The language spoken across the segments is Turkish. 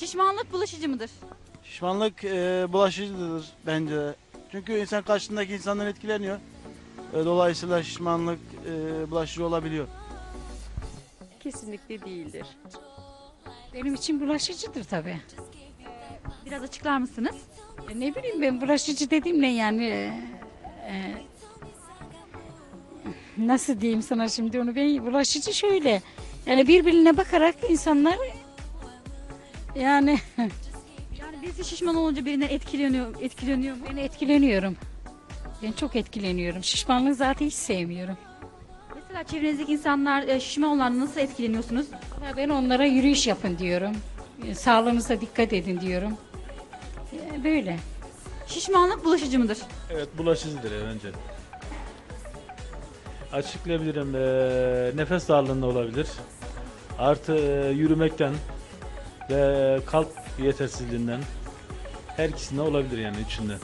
Şişmanlık bulaşıcı mıdır? Şişmanlık e, bulaşıcıdır bence. de. Çünkü insan karşısındaki insandan etkileniyor. E, dolayısıyla şişmanlık e, bulaşıcı olabiliyor. Kesinlikle değildir. Benim için bulaşıcıdır tabii. Biraz açıklar mısınız? E, Ne bileyim ben bulaşıcı dediğim ne yani? e, e, nasıl diyeyim sana şimdi onu ben bulaşıcı şöyle. Yani birbirine bakarak insanlar yani Yani birisi şişman olunca birine etkileniyor, etkileniyor mu? ben etkileniyorum. Ben çok etkileniyorum. Şişmanlığı zaten hiç sevmiyorum. Mesela çevrenizdeki insanlar e, şişman olanlarla nasıl etkileniyorsunuz? Ben onlara yürüyüş yapın diyorum. E, Sağlığınıza dikkat edin diyorum. E, Böyle. Şişmanlık bulaşıcı mıdır? Evet bulaşıcıdır ya bence. Açıklayabilirim. Eee, nefes darlığında olabilir. Artı eee, yürümekten ve kalp yetersizliğinden her ikisinde olabilir yani içinde.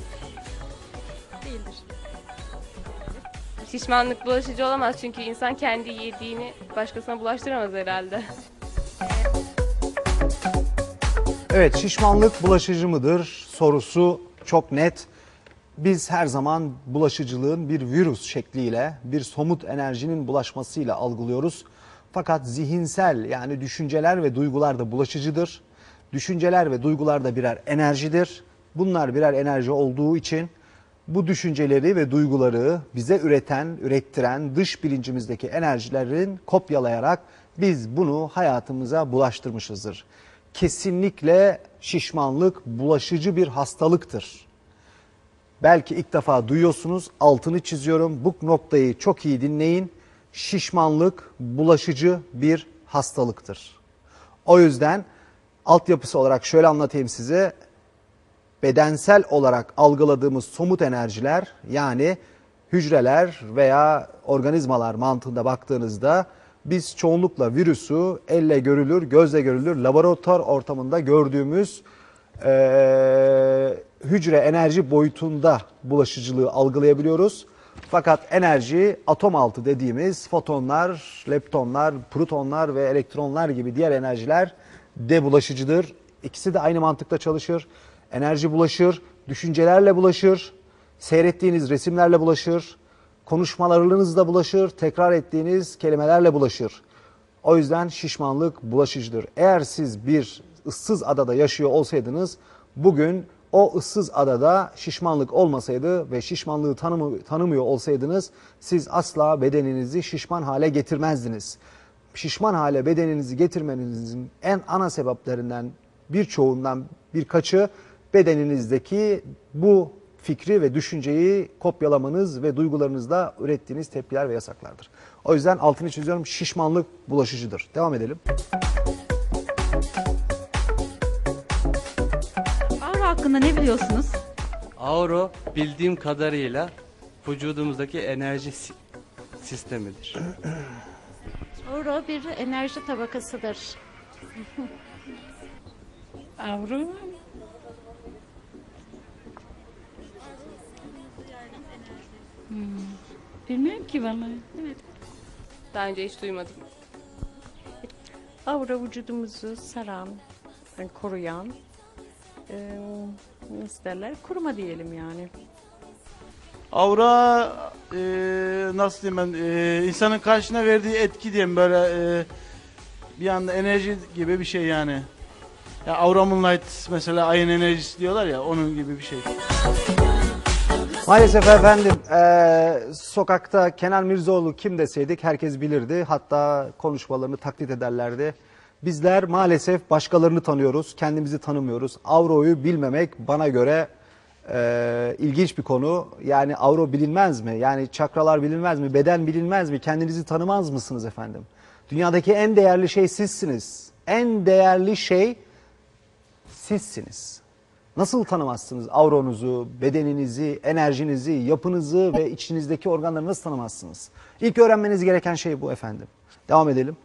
Şişmanlık bulaşıcı olamaz çünkü insan kendi yediğini başkasına bulaştıramaz herhalde. Evet şişmanlık bulaşıcı mıdır sorusu çok net. Biz her zaman bulaşıcılığın bir virüs şekliyle, bir somut enerjinin bulaşmasıyla algılıyoruz. Fakat zihinsel yani düşünceler ve duygular da bulaşıcıdır. Düşünceler ve duygular da birer enerjidir. Bunlar birer enerji olduğu için bu düşünceleri ve duyguları bize üreten, ürettiren dış bilincimizdeki enerjilerin kopyalayarak biz bunu hayatımıza bulaştırmışızdır. Kesinlikle şişmanlık bulaşıcı bir hastalıktır. Belki ilk defa duyuyorsunuz, altını çiziyorum. Bu noktayı çok iyi dinleyin. Şişmanlık bulaşıcı bir hastalıktır. O yüzden altyapısı olarak şöyle anlatayım size bedensel olarak algıladığımız somut enerjiler yani hücreler veya organizmalar mantığında baktığınızda biz çoğunlukla virüsü elle görülür, gözle görülür, laboratuvar ortamında gördüğümüz eee, hücre enerji boyutunda bulaşıcılığı algılayabiliyoruz. Fakat enerji atom altı dediğimiz fotonlar, leptonlar, protonlar ve elektronlar gibi diğer enerjiler de bulaşıcıdır. İkisi de aynı mantıkla çalışır. Enerji bulaşır, düşüncelerle bulaşır, seyrettiğiniz resimlerle bulaşır, konuşmalarınızla bulaşır, tekrar ettiğiniz kelimelerle bulaşır. O yüzden şişmanlık bulaşıcıdır. Eğer siz bir ıssız adada yaşıyor olsaydınız bugün o ıssız adada şişmanlık olmasaydı ve şişmanlığı tanımı, tanımıyor olsaydınız siz asla bedeninizi şişman hale getirmezdiniz. Şişman hale bedeninizi getirmenizin en ana sebeplerinden birçoğundan birkaçı bedeninizdeki bu fikri ve düşünceyi kopyalamanız ve duygularınızda ürettiğiniz tepkiler ve yasaklardır. O yüzden altını çiziyorum şişmanlık bulaşıcıdır. Devam edelim. Hakkında ne biliyorsunuz? Auro bildiğim kadarıyla vücudumuzdaki enerji si- sistemidir. Aura bir enerji tabakasıdır. Avru Hmm, Bilmiyorum ki vallahi. Daha önce hiç duymadım. Aura vücudumuzu saran, yani koruyan, e, nasıl derler, kuruma diyelim yani. Aura e, nasıl diyeyim ben e, insanın karşına verdiği etki diyeyim böyle e, bir anda enerji gibi bir şey yani. Ya Aura Moonlight mesela ayın enerjisi diyorlar ya onun gibi bir şey. Maalesef efendim eee, sokakta Kenan Mirzoğlu kim deseydik herkes bilirdi. Hatta konuşmalarını taklit ederlerdi. Bizler maalesef başkalarını tanıyoruz, kendimizi tanımıyoruz. Avro'yu bilmemek bana göre eee, ilginç bir konu. Yani avro bilinmez mi? Yani çakralar bilinmez mi? Beden bilinmez mi? Kendinizi tanımaz mısınız efendim? Dünyadaki en değerli şey sizsiniz. En değerli şey sizsiniz. Nasıl tanımazsınız avronuzu, bedeninizi, enerjinizi, yapınızı ve içinizdeki organları nasıl tanımazsınız? İlk öğrenmeniz gereken şey bu efendim. Devam edelim.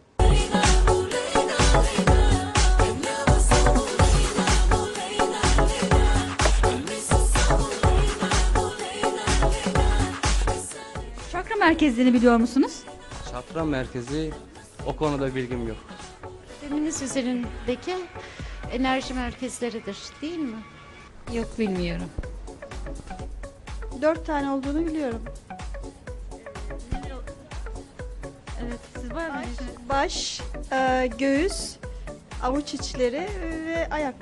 Çakra merkezlerini biliyor musunuz? Çakra merkezi o konuda bilgim yok. Bedeniniz üzerindeki enerji merkezleridir değil mi? Yok bilmiyorum. Dört tane olduğunu biliyorum. Evet, siz biliyorsunuz. Baş, e, göğüs, avuç içleri ve ayak.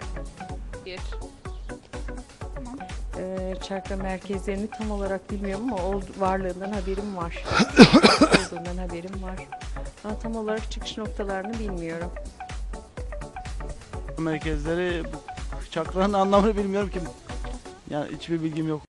Bir. Ee, çakra merkezlerini tam olarak bilmiyorum ama ol- varlığından haberim var. Olduğundan haberim var. Ama tam olarak çıkış noktalarını bilmiyorum. Merkezleri çakranın anlamını bilmiyorum ki. Yani hiçbir bilgim yok.